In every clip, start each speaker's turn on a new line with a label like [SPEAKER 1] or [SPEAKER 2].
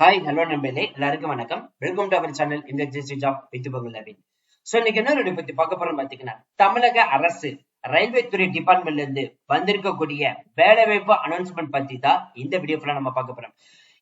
[SPEAKER 1] Hi hello நண்பர்களே. எல்லாருக்கும் வணக்கம். வெல்கம் டு அவர் சேனல் இந்த ஜிசி ஜாப் வித் பங்குலவின் சோ இன்னைக்கு என்ன ஒரு பத்தி பார்க்க போறோம் பாத்தீங்கன்னா தமிழக அரசு ரயில்வே துறை டிபார்ட்மெண்ட்ல இருந்து வந்திருக்கக்கூடிய வேலைவாய்ப்பு அனௌன்ஸ்மெண்ட் பத்தி தான் இந்த வீடியோ ஃபுல்லா நம்ம பார்க்க போறோம்.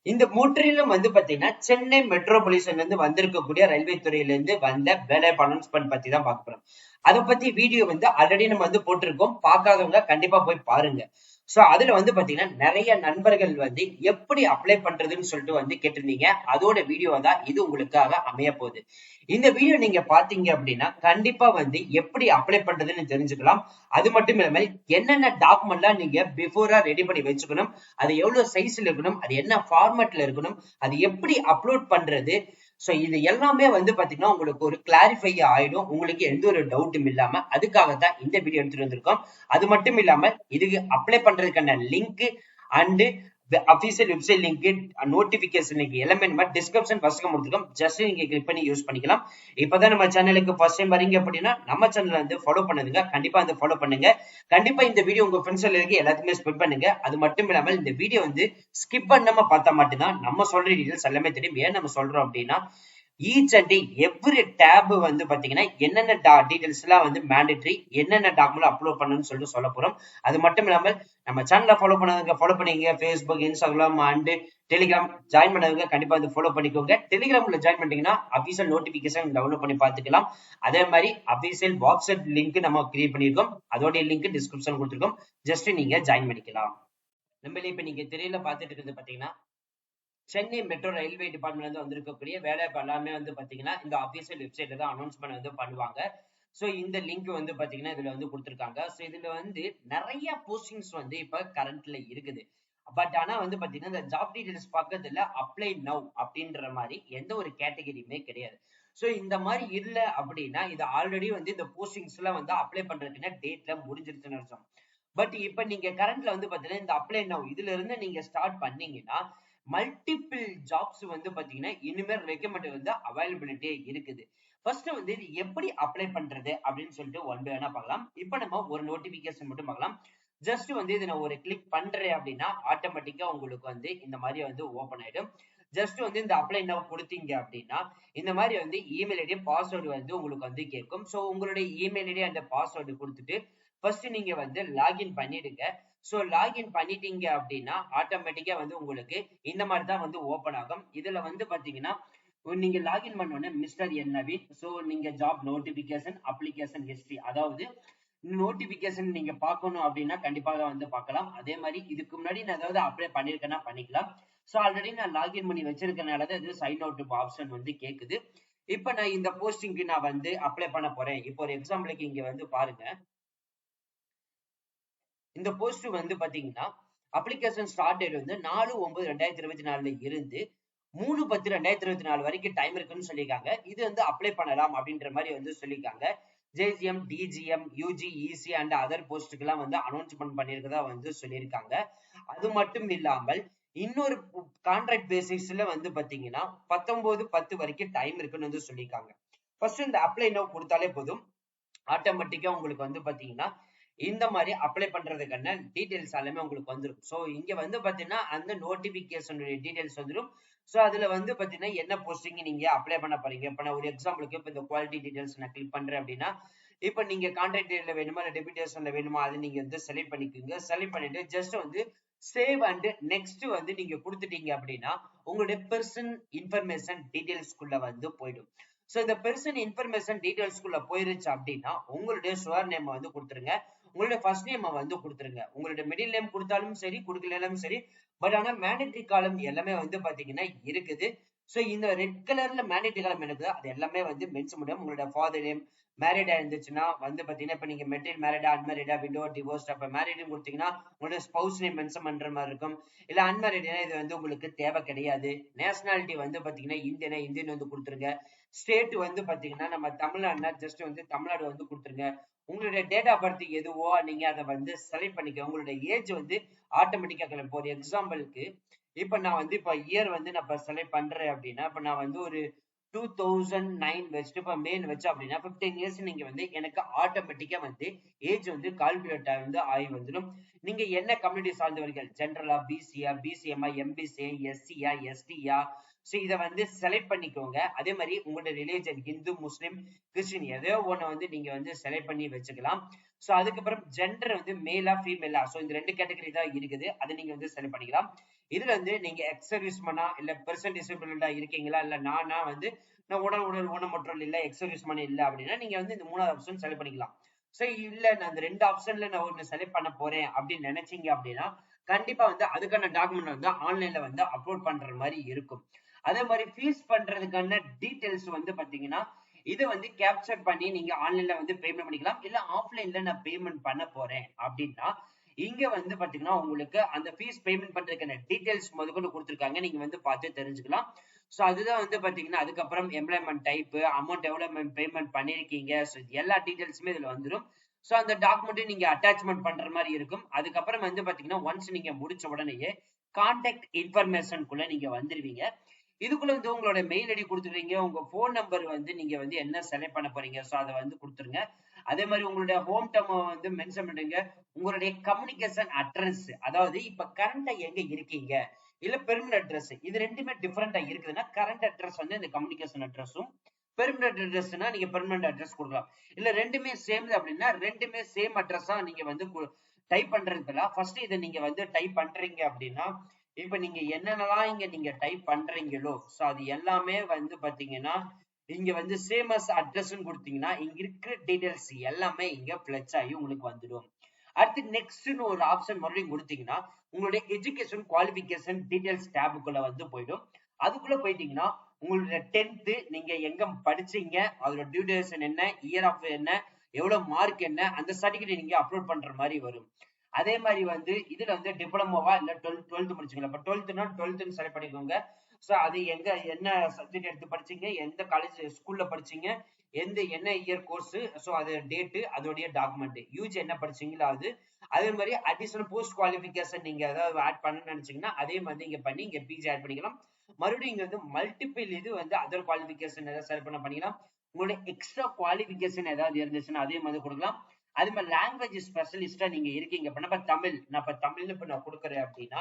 [SPEAKER 1] இந்த முற்றிலும் வந்து பாத்தீங்கன்னா சென்னை மெட்ரோபாலிசன்ல இருந்து வந்திருக்கக்கூடிய ரயில்வே துறையில இருந்து வந்த வேலைவாய்ப்பு அனௌன்ஸ்மெண்ட் பத்தி தான் பார்க்க போறோம். அதை பத்தி வீடியோ வந்து ஆல்ரெடி நம்ம வந்து போட்டிருக்கோம். பார்க்காதவங்க கண்டிப்பா போய் பாருங்க. சோ அதுல வந்து பாத்தீங்கன்னா நிறைய நண்பர்கள் வந்து எப்படி அப்ளை பண்றதுன்னு சொல்லிட்டு வந்து கேட்டிருந்தீங்க. அதோட வீடியோ தான் இது உங்களுக்காக அமைய போகுது இந்த வீடியோ நீங்க பாத்தீங்க அப்படின்னா கண்டிப்பா வந்து எப்படி அப்ளை பண்றதுன்னு தெரிஞ்சுக்கலாம். அது மட்டும் இல்லாமல் என்னென்ன டாக்குமெண்ட்லாம் நீங்க பிஃபோரா ரெடி பண்ணி வச்சுக்கணும் அது எவ்வளவு சைஸ்ல இருக்கணும் அது என்ன ஃபார்மேட்ல இருக்கணும் அது எப்படி அப்லோட் பண்றது? சோ இது எல்லாமே வந்து பாத்தீங்கன்னா உங்களுக்கு ஒரு கிளாரிஃபை ஆயிடும். உங்களுக்கு எந்த ஒரு டவுட்டும் இல்லாம அதுக்காக தான் இந்த வீடியோ எடுத்துட்டு வந்திருக்கோம். அது மட்டும் இல்லாம இதுக்கு அப்ளை பண்றதுக்கான link and official website link notification link எல்லாமே நம்ம டிஸ்கிரிப்ஷன் ஃபர்ஸ்ட் கொடுத்துருக்கோம் ஜஸ்ட் நீங்க கிளிக் பண்ணி யூஸ் பண்ணிக்கலாம். இப்பதான் நம்ம சேனலுக்கு ஃபர்ஸ்ட் டைம் வரீங்க அப்படின்னா நம்ம சேனல் வந்து ஃபாலோ பண்ணுங்க. கண்டிப்பா வந்து ஃபாலோ பண்ணுங்க. கண்டிப்பா இந்த வீடியோ உங்க ஃப்ரெண்ட்ஸ் இருக்கு எல்லாத்துக்குமே ஸ்பெட் பண்ணுங்க. அது மட்டும் இல்லாமல் இந்த வீடியோ வந்து ஸ்கிப் பண்ணாம பார்த்தா மட்டும்தான் நம்ம சொல்ற டீடைல்ஸ் எல்லாமே தெரியும். ஏன் நம்ம சொல்றோம் அப்படின்னா ஈச் அண்ட் எவ்ரி டேப் வந்து பாத்தீங்கன்னா என்னென்ன டீடைல்ஸ் எல்லாம் வந்து மேண்டேட்ரி என்னென்ன டாக்குமெண்ட் அப்லோட் பண்ணணும்னு சொல்லிட்டு சொல்ல போறோம். அது மட்டும் இல்லாமல் நம்ம சேனலை ஃபாலோ பண்ணவங்க ஃபாலோ பண்ணீங்க Facebook Instagram and Telegram join பண்ணவங்க கண்டிப்பா வந்து ஃபாலோ பண்ணிக்கோங்க. டெலிகிராம்ல ஜாயின் பண்ணிட்டீங்கன்னா அபிஷியல் நோட்டிபிகேஷன் டவுன்லோட் பண்ணி பார்த்துக்கலாம். அதே மாதிரி அபிஷியல் வாட்ஸ்அப் லிங்க் நம்ம கிரியேட் பண்ணியிருக்கோம். அதோடைய லிங்க் டிஸ்கிரிப்ஷன் கொடுத்துருக்கோம். ஜஸ்ட் நீங்க ஜாயின் பண்ணிக்கலாம். நம்ம இப்ப நீங்க திரையில பாத்துட்டு இருக்கிறது பாத்தீங்கன்னா சென்னை மெட்ரோ ரயில்வே டிபார்ட்மெண்ட் வந்து வந்திருக்கக்கூடிய வேலை எல்லாமே வந்து பாத்தீங்கன்னா இந்த அபிஷியல் வெப்சைட்ல தான் அனௌன்ஸ்மெண்ட் வந்து பண்ணுவாங்க. சோ இந்த லிங்க் வந்து பாத்தீங்கன்னா இதுல வந்து கொடுத்துருக்காங்க. சோ இதுல வந்து நிறைய போஸ்டிங்ஸ் வந்து இப்ப கரண்ட்ல இருக்குது. பட் ஆனா வந்து பாத்தீங்கன்னா இந்த ஜாப் டீடைல்ஸ் பக்கத்துல அப்ளை நவ் அப்படின்ற மாதிரி எந்த ஒரு கேட்டகரியுமே கிடையாது. சோ இந்த மாதிரி இல்ல அப்படின்னா இது ஆல்ரெடி வந்து இந்த போஸ்டிங்ஸ் எல்லாம் வந்து அப்ளை பண்றதுக்குன்னா டேட்ல முடிஞ்சிருச்சுன்னு அர்த்தம். பட் இப்ப நீங்க கரண்ட்ல வந்து பாத்தீங்கன்னா இந்த அப்ளை நவ் இதுல இருந்து நீங்க ஸ்டார்ட் பண்ணீங்கன்னா மல்டிபிள் ஜாப்ஸ் வந்து பாத்தீங்கன்னா இனிமேல் ரெக்கமெண்ட் வந்து அவைலபிலிட்டியே இருக்குது. ஃபர்ஸ்ட் வந்து இது எப்படி அப்ளை பண்றது அப்படின்னு சொல்லிட்டு ஒன் பை ஒன்னா பார்க்கலாம். இப்போ நம்ம ஒரு நோட்டிபிகேஷன் மட்டும் பார்க்கலாம். ஜஸ்ட் வந்து இதை நான் ஒரு கிளிக் பண்றேன் அப்படின்னா ஆட்டோமேட்டிக்கா உங்களுக்கு வந்து இந்த மாதிரி வந்து ஓபன் ஆயிடும். ஜஸ்ட் வந்து இந்த அப்ளை நவ் கொடுத்தீங்க அப்படின்னா இந்த மாதிரி வந்து இமெயில் ஐடி பாஸ்வேர்டு வந்து உங்களுக்கு வந்து கேட்கும். ஸோ உங்களுடைய இமெயில் ஐடி அந்த பாஸ்வேர்டு கொடுத்துட்டு ஃபர்ஸ்ட் நீங்க வந்து லாகின் பண்ணிடுங்க. ஸோ லாகின் பண்ணிட்டீங்க அப்படின்னா ஆட்டோமேட்டிக்கா வந்து உங்களுக்கு இந்த மாதிரி தான் வந்து ஓப்பன் ஆகும். இதுல வந்து பாத்தீங்கன்னா நீங்க லாகின் பண்ணோடனே மிஸ்டர் என் நவீன். ஸோ நீங்க ஜாப் நோட்டிபிகேஷன் அப்ளிகேஷன் ஹிஸ்டரி அதாவது நோட்டிபிகேஷன் நீங்க பார்க்கணும் அப்படின்னா கண்டிப்பாக வந்து பார்க்கலாம். அதே மாதிரி இதுக்கு முன்னாடி நான் ஏதாவது அப்ளை பண்ணிருக்கேன்னா பண்ணிக்கலாம். ஸோ ஆல்ரெடி நான் லாகின் பண்ணி வச்சிருக்கனால தான் இது சைன் அவுட் ஆப்ஷன் வந்து கேக்குது. இப்போ நான் இந்த போஸ்டிங்க்கு நான் வந்து அப்ளை பண்ண போறேன். இப்போ ஒரு எக்ஸாம்பிளுக்கு இங்க வந்து பாருங்க. இந்த போஸ்ட் வந்து பாத்தீங்கன்னா அப்ளிகேஷன் ஸ்டார்ட் டேட் வந்து நாலு ஒன்பது ரெண்டாயிரத்தி இருபத்தி நாலுல இருந்து மூணு பத்து ரெண்டாயிரத்தி இருபத்தி நாலு வரைக்கும் டைம் இருக்குன்னு சொல்லியிருக்காங்க. இது வந்து அப்ளை பண்ணலாம் அப்படின்ற மாதிரி வந்து சொல்லியிருக்காங்க. JGM DGM UG EC and other போஸ்ட்டுக்கு எல்லாம் வந்து அனௌன்ஸ்மெண்ட் பண்ணியிருக்கதா வந்து சொல்லியிருக்காங்க. அது மட்டும் இல்லாமல் இன்னொரு கான்ட்ராக்ட் பேசிஸ்ல வந்து பாத்தீங்கன்னா பத்தொன்பது பத்து வரைக்கும் டைம் இருக்குன்னு வந்து சொல்லியிருக்காங்க. ஃபர்ஸ்ட் இந்த அப்ளை நோ கொடுத்தாலே போதும். ஆட்டோமேட்டிக்கா உங்களுக்கு வந்து பாத்தீங்கன்னா இந்த மாதிரி அப்ளை பண்றதுக்கான டீடைல்ஸ் எல்லாமே உங்களுக்கு வந்துடும் ஸோ இங்க வந்து பாத்தீங்கன்னா அந்த நோட்டிபிகேஷனுடைய டீடைல்ஸ் வந்துடும் ஸோ அதுல வந்து பாத்தீங்கன்னா என்ன போஸ்டிங் நீங்க அப்ளை பண்ண போறீங்க? இப்போ நான் ஒரு எக்ஸாம்பிளுக்கு இப்போ இந்த குவாலிட்டி டீடைல்ஸ் நான் கிளிக் பண்றேன் அப்படின்னா இப்ப நீங்க கான்ட்ராக்ட் வேணுமா? இல்ல டெபிடேஷன்ல வேணுமா? அது நீங்க வந்து செலக்ட் பண்ணிக்கோங்க. செலக்ட் பண்ணிட்டு ஜஸ்ட் வந்து சேவ் அண்ட் நெக்ஸ்ட் வந்து நீங்க கொடுத்துட்டீங்க அப்படின்னா உங்களுடைய பெர்சன் இன்ஃபர்மேஷன் டீடைல்ஸ்குள்ள வந்து போயிடும். ஸோ இந்த பெர்சன் இன்ஃபர்மேஷன் டீடைல்ஸ்குள்ள போயிருச்சு அப்படின்னா உங்களுடைய ஷுவர் நேம் வந்து கொடுத்துருங்க. உங்களுடைய ஃபர்ஸ்ட் நேம் வந்து கொடுத்துருங்க. உங்களுடைய மிடில் நேம் கொடுத்தாலும் சரி கொடுக்கலாலும் சரி பட் ஆனா மேண்டேட்டரி காலம் எல்லாமே வந்து பாத்தீங்கன்னா இருக்குது. ஸோ இந்த ரெட் கலர்ல மேண்டேட்டரி காலம் இருக்குது அது எல்லாமே வந்து மென்ஷன் முடியும் உங்களோட ஃபாதர் நேம் மேரிடா இருந்துச்சுன்னா வந்து பாத்தீங்கன்னா இப்ப நீங்க மெட்ரில் மேரிடா அன்மேரிடா விண்டோ டிவோர்ஸ் அப்ப மேரிடும் கொடுத்தீங்கன்னா உங்களோட ஸ்பவுஸ் நேம் மென்ஷன் பண்ற மாதிரி இருக்கும். இல்ல அன்மேரிட்னா இது வந்து உங்களுக்கு தேவை கிடையாது. நேஷனாலிட்டி வந்து பாத்தீங்கன்னா இந்தியனா இந்தியன் வந்து கொடுத்துருங்க. ஸ்டேட் வந்து பாத்தீங்கன்னா நம்ம தமிழ்நாடுனா ஜஸ்ட் வந்து தமிழ்நாடு வந்து கொடுத்துருங்க. உங்களுடைய டேட் ஆஃப் பர்த் எதுவோ நீங்க அதை வந்து செலக்ட் பண்ணிக்க உங்களுடைய ஏஜ் வந்து ஆட்டோமேட்டிக்கா கிளம்ப ஒரு எக்ஸாம்பிளுக்கு இப்ப நான் வந்து இப்ப இயர் வந்து நான் இப்ப செலக்ட் பண்றேன் அப்படின்னா இப்ப நான் வந்து ஒரு டூ தௌசண்ட் நைன் வச்சுட்டு இப்ப மேல் வச்சு அப்படின்னா பிப்டீன் இயர்ஸ் நீங்க வந்து எனக்கு ஆட்டோமேட்டிக்கா வந்து ஏஜ் வந்து கால்குலேட்டர் வந்து ஆகி வந்துடும். நீங்க என்ன கம்யூனிட்டி சார்ந்தவர்கள்? ஜென்ரலா பிசியா பிசிஎம்ஆ எம்பிசிஏ எஸ்சியா எஸ்டியா ஸோ இதை வந்து செலக்ட் பண்ணிக்கோங்க. அதே மாதிரி உங்களோட ரிலீஜன் இந்து முஸ்லீம் கிறிஸ்டின் ஏதோ ஒன்று வந்து நீங்க வந்து செலக்ட் பண்ணி வச்சுக்கலாம். ஸோ அதுக்கப்புறம் ஜெண்டர் வந்து மேலா ஃபீமேலா ஸோ இந்த ரெண்டு கேட்டகரி தான் இருக்குது. அதை நீங்க வந்து செலக்ட் பண்ணிக்கலாம். இதுல வந்து நீங்க எக்ஸ் மனா இல்ல பெர்சன் டிசபிலிட்டா இருக்கீங்களா? இல்ல நானா வந்து நான் உடல் உடல் ஊனமற்றல் இல்ல எக்ஸ் மனி இல்ல அப்படின்னா நீங்க வந்து இந்த மூணாவது ஆப்ஷன் செலக்ட் பண்ணிக்கலாம். ஸோ இல்ல நான் அந்த ரெண்டு ஆப்ஷன்ல நான் ஒன்று செலக்ட் பண்ண போறேன் அப்படின்னு நினைச்சீங்க அப்படின்னா கண்டிப்பா வந்து அதுக்கான டாக்குமெண்ட் வந்து ஆன்லைன்ல வந்து அப்லோட் பண்ற மாதிரி இருக்கும். அதே மாதிரி ஃபீஸ் பண்றதுக்கான டீட்டெயில்ஸ் வந்து பாத்தீங்கன்னா இதை வந்து கேப்சர் பண்ணி நீங்க ஆன்லைன்ல வந்து பேமெண்ட் பண்ணிக்கலாம். இல்ல ஆஃப்லைன்ல நான் பேமெண்ட் பண்ண போறேன் அப்படின்னா இங்க வந்து பாத்தீங்கன்னா உங்களுக்கு அந்த ஃபீஸ் பேமெண்ட் பண்றதுக்கான டீடைல்ஸ் முதற்கொண்டு கொடுத்துருக்காங்க. நீங்க வந்து பார்த்து தெரிஞ்சுக்கலாம். ஸோ அதுதான் வந்து பாத்தீங்கன்னா அதுக்கப்புறம் எம்ப்ளாய்மெண்ட் டைப் அமௌண்ட் எவ்வளவு பேமெண்ட் பண்ணிருக்கீங்க. ஸோ எல்லா டீடைல்ஸுமே இதுல வந்துடும் ஸோ அந்த டாக்குமெண்ட் நீங்க அட்டாச்மெண்ட் பண்ற மாதிரி இருக்கும். அதுக்கப்புறம் வந்து பாத்தீங்கன்னா ஒன்ஸ் நீங்க முடிச்ச உடனேயே கான்டாக்ட் இன்ஃபர்மேஷனுக்குள்ள நீங்க வந்துருவீங்க. இதுக்குள்ள வந்து உங்களோட மெயில் ஐடி கொடுத்துருக்கீங்க உங்க போன் நம்பர் வந்து நீங்க வந்து என்ன செலக்ட் பண்ண போறீங்க? ஸோ அதை வந்து கொடுத்துருங்க அதே மாதிரி உங்களுடைய ஹோம் டவுன் வந்து மென்ஷன் பண்ணுங்க. உங்களுடைய கம்யூனிகேஷன் அட்ரஸ் அதாவது இப்ப கரண்டா எங்க இருக்கீங்க? இல்ல பெர்மனன்ட் அட்ரஸ் இது ரெண்டுமே டிஃபரெண்டா இருக்குதுன்னா கரண்ட் அட்ரஸ் வந்து இந்த கம்யூனிகேஷன் அட்ரஸும் பெர்மனன்ட் அட்ரஸ்னா நீங்க பெர்மனன்ட் அட்ரஸ் கொடுக்கலாம். இல்ல ரெண்டுமே சேம் அப்படின்னா ரெண்டுமே சேம் அட்ரஸா நீங்க வந்து டைப் பண்றதுல ஃபர்ஸ்ட் இதை நீங்க வந்து டைப் பண்றீங்க அப்படின்னா இப்ப நீங்க என்னென்னலாம் இங்க நீங்க டைப் பண்றீங்களோ சோ அது எல்லாமே வந்து பாத்தீங்கன்னா இங்க வந்து சேமஸ் அட்ரஸ் கொடுத்தீங்கன்னா இங்க இருக்கிற டீடைல்ஸ் எல்லாமே இங்க பிளச் ஆகி உங்களுக்கு வந்துடும். அடுத்து நெக்ஸ்ட்னு ஒரு ஆப்ஷன் மறுபடியும் கொடுத்தீங்கன்னா உங்களுடைய எஜுகேஷன் குவாலிபிகேஷன் டீடைல்ஸ் டேபுக்குள்ள வந்து போயிடும். அதுக்குள்ள போயிட்டீங்கன்னா உங்களுடைய டென்த்து நீங்க எங்க படிச்சீங்க அதோட டியூடேஷன் என்ன இயர் ஆஃப் என்ன எவ்வளவு மார்க் என்ன அந்த சர்டிபிகேட் நீங்க அப்லோட் பண்ற மாதிரி வரும். அதே மாதிரி வந்து இதுல வந்து டிப்ளமோவா இல்ல டுவெல்த் டுவெல்த் முடிச்சுக்கலாம் இப்ப டுவெல்த்னா டுவெல்த்னு செலக்ட் பண்ணிக்கோங்க. ஸோ அது எங்க என்ன சப்ஜெக்ட் எடுத்து படிச்சீங்க எந்த காலேஜ் ஸ்கூல்ல படிச்சீங்க எந்த என்ன இயர் கோர்ஸ் ஸோ அது டேட்டு அதோடைய டாக்குமெண்ட் யூஜி என்ன படிச்சீங்களோ அது. அதே மாதிரி அடிஷனல் போஸ்ட் குவாலிஃபிகேஷன் நீங்க ஏதாவது ஆட் பண்ண நினைச்சீங்கன்னா அதே மாதிரி இங்க பண்ணி இங்க பிஜி ஆட் பண்ணிக்கலாம். மறுபடியும் இங்க வந்து மல்டிபிள் இது வந்து அதர் குவாலிஃபிகேஷன் ஏதாவது செலக்ட் பண்ண பண்ணிக்கலாம். உங்களுடைய எக்ஸ்ட்ரா குவாலிஃபிகேஷன் ஏதாவது இருந்துச்சுன்னா அதே மாதிரி கொடுக்கலாம். அது மாதிரி லாங்குவேஜ் ஸ்பெஷலிஸ்டா நீங்க இருக்கீங்க. இப்ப நம்ம தமிழ் நான் இப்ப தமிழ்னு இப்ப நான் கொடுக்குறேன் அப்படின்னா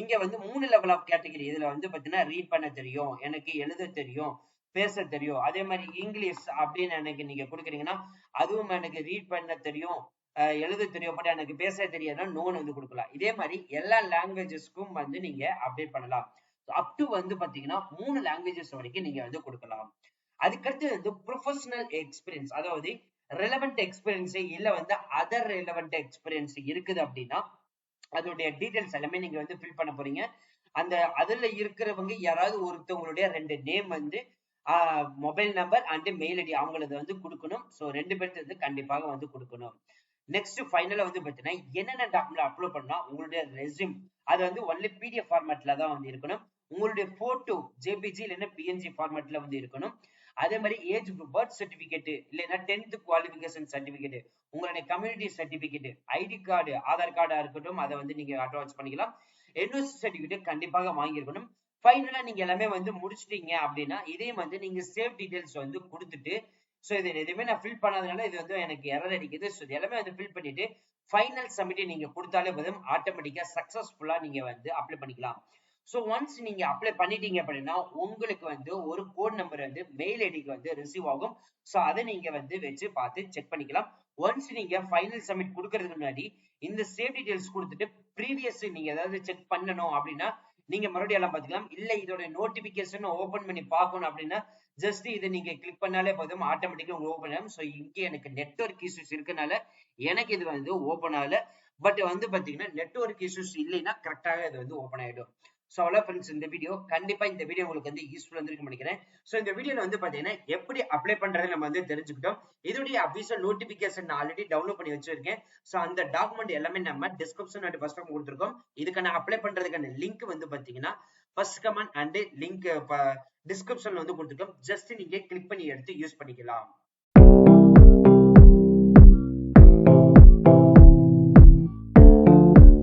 [SPEAKER 1] இங்க வந்து மூணு லெவல் ஆஃப் கேட்டகரி இதுல வந்து பாத்தீங்கன்னா ரீட் பண்ண தெரியும் எனக்கு எழுத தெரியும் பேச தெரியும். அதே மாதிரி இங்கிலீஷ் அப்படின்னு எனக்கு நீங்க கொடுக்குறீங்கன்னா அதுவும் எனக்கு ரீட் பண்ண தெரியும் எழுத தெரியும் பட் எனக்கு பேச தெரியாதுன்னா நோன் வந்து கொடுக்கலாம். இதே மாதிரி எல்லா லாங்குவேஜஸ்க்கும் வந்து நீங்க அப்டேட் பண்ணலாம். அப் டு வந்து பாத்தீங்கன்னா மூணு லாங்குவேஜஸ் வரைக்கும் நீங்க வந்து கொடுக்கலாம். அதுக்கடுத்து வந்து ப்ரொஃபஷனல் எக்ஸ்பீரியன்ஸ் அதாவது ரெலவெண்ட் எக்ஸ்பீரியன்ஸ் இல்ல வந்து அதர் ரெலவெண்ட் எக்ஸ்பீரியன்ஸ் இருக்குது அப்படின்னா அதோடைய டீடைல்ஸ் எல்லாமே நீங்க வந்து ஃபில் பண்ண போறீங்க. அந்த அதுல இருக்கிறவங்க யாராவது ஒருத்தவங்களுடைய ரெண்டு நேம் வந்து mobile number and mail ID அவங்களது வந்து கொடுக்கணும். ஸோ ரெண்டு பேருக்கு வந்து கண்டிப்பாக வந்து கொடுக்கணும். நெக்ஸ்ட் ஃபைனலா வந்து பாத்தீங்கன்னா என்னென்ன டாக்குமெண்ட் அப்லோட் பண்ணா உங்களுடைய ரெசியூம் அது வந்து ஒன்லி பிடிஎஃப் ஃபார்மேட்ல தான் வந்து இருக்கணும். உங்களுடைய போட்டோ ஜேபிஜி இல்லைன்னா பிஎன்ஜி ஃபார்மேட்ல வந்து இருக்கணும். அதே மாதிரி ஏஜ் பர்த் சர்டிபிகேட் இல்லைன்னா டென்த் குவாலிபிகேஷன் சர்டிபிகேட் உங்களுடைய community certificate ID card Aadhaar கார்டா இருக்கட்டும் அதை வந்து நீங்க அட்டாச் பண்ணிக்கலாம். என்ஓசி சர்டிபிகேட் கண்டிப்பாக வாங்கியிருக்கணும். ஃபைனலா நீங்க எல்லாமே வந்து முடிச்சிட்டீங்க அப்படின்னா இதையும் வந்து நீங்க சேவ் டீடைல்ஸ் வந்து கொடுத்துட்டு ஸோ இது எதுவுமே நான் ஃபில் பண்ணாதனால இது வந்து எனக்கு எரர் அடிக்குது. ஸோ இது எல்லாமே வந்து ஃபில் பண்ணிட்டு ஃபைனல் சப்மிட்டை நீங்க கொடுத்தாலே போதும். ஆட்டோமேட்டிக்கா சக்சஸ்ஃபுல்லா நீங்க வந்து அப்ளை பண்ணிக்கலாம். ஸோ ஒன்ஸ் நீங்க அப்ளை பண்ணிட்டீங்க அப்படின்னா உங்களுக்கு வந்து ஒரு கோட் நம்பர் வந்து மெயில் ஐடிக்கு வந்து ரிசீவ் ஆகும். ஸோ அதை நீங்க வந்து வச்சு பார்த்து செக் பண்ணிக்கலாம். ஒன்ஸ் நீங்க ஃபைனல் சப்மிட் கொடுக்கறதுக்கு முன்னாடி இந்த சேவ் டீடைல்ஸ் கொடுத்துட்டு ப்ரீவியஸ் நீங்க ஏதாவது செக் பண்ணணும் அப்படின்னா நீங்க மறுபடியும் எல்லாம் பாத்துக்கலாம் இல்ல இதோட நோட்டிபிகேஷன் ஓபன் பண்ணி பார்க்கணும் அப்படின்னா ஜஸ்ட் இதை நீங்க கிளிக் பண்ணாலே போதும். ஆட்டோமேட்டிக்கா ஓபன் ஆகும். ஸோ இங்க எனக்கு நெட்ஒர்க் இஷ்யூஸ் இருக்கனால எனக்கு இது வந்து ஓபன் ஆகல. பட் வந்து பாத்தீங்கன்னா நெட்ஒர்க் இஷ்யூஸ் இல்லைன்னா கரெக்டாக இது வந்து ஓபன் ஆயிடும். ஸோ அவ்வளோ ஃப்ரெண்ட்ஸ் இந்த வீடியோ கண்டிப்பா இந்த வீடியோ உங்களுக்கு வந்து யூஸ்ஃபுல் வந்துருக்கு நினைக்கிறேன். ஸோ இந்த வீடியோல வந்து பாத்தீங்கன்னா எப்படி அப்ளை பண்ணுறது நம்ம வந்து தெரிஞ்சுக்கிட்டோம். இதோடைய அபிஷியல் நோட்டிபிகேஷன் நான் ஆல்ரெடி டவுன்லோட் பண்ணி வச்சிருக்கேன். ஸோ அந்த டாக்குமெண்ட் எல்லாமே நம்ம டிஸ்கிரிப்ஷன் அண்ட் ஃபர்ஸ்ட் கொடுத்துருக்கோம். இதுக்கான அப்ளை பண்றதுக்கான லிங்க் வந்து பாத்தீங்கன்னா ஃபர்ஸ்ட் கமெண்ட் அண்ட் லிங்க் டிஸ்கிரிப்ஷன்ல வந்து கொடுத்துருக்கோம். ஜஸ்ட் நீங்க கிளிக் பண்ணி எடுத்து யூஸ் பண்ணிக்கலாம்.